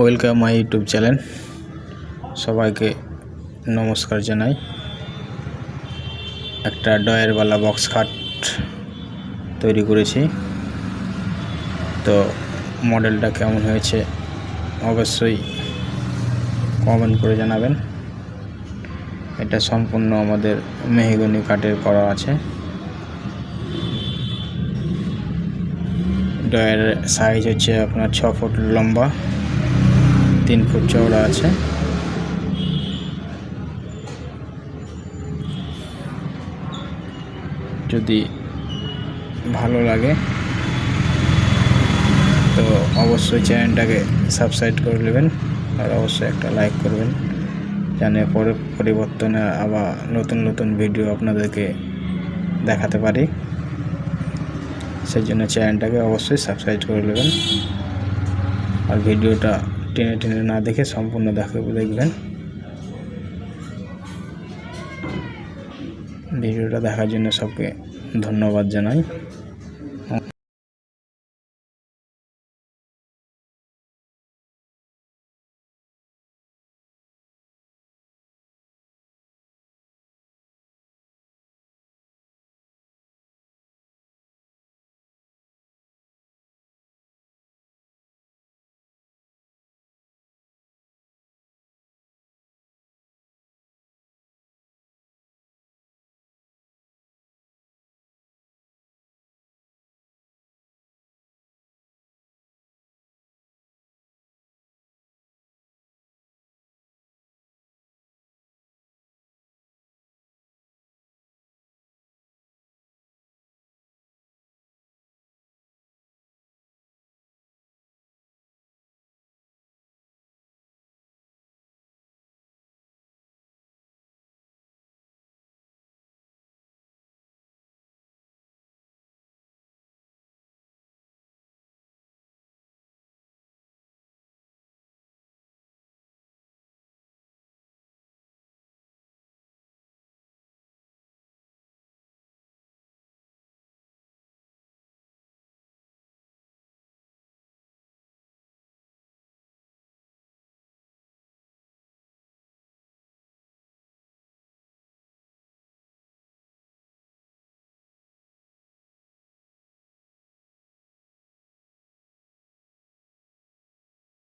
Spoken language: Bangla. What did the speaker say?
Welcome my YouTube channel. সবাইকে নমস্কার জানাই। একটা ডয়ারওয়ালা বক্স খাট তৈরি করেছি। তো মডেলটা কেমন হয়েছে অবশ্যই কমেন্ট করে জানাবেন। এটা সম্পূর্ণ আমাদের মেহগনি কাঠের করা আছে। ডয়ের সাইজ হচ্ছে আপনার ছ ফুট লম্বা। তিন ফুট চওড়া আছে। যদি ভালো লাগে, তো অবশ্যই চ্যানেলটাকে সাবস্ক্রাইব করে নেবেন আর অবশ্যই একটা লাইক করবেন। জানে পরে পরিবর্তনে আবার নতুন নতুন ভিডিও আপনাদেরকে দেখাতে পারি। সেই জন্য চ্যানেলটাকে অবশ্যই সাবস্ক্রাইব করে নেবেন। আর ভিডিওটা টেনে টেনে না দেখে সম্পূর্ণ দেখে দেখবেন। ভিডিওটা দেখার জন্য সবকে ধন্যবাদ জানাই।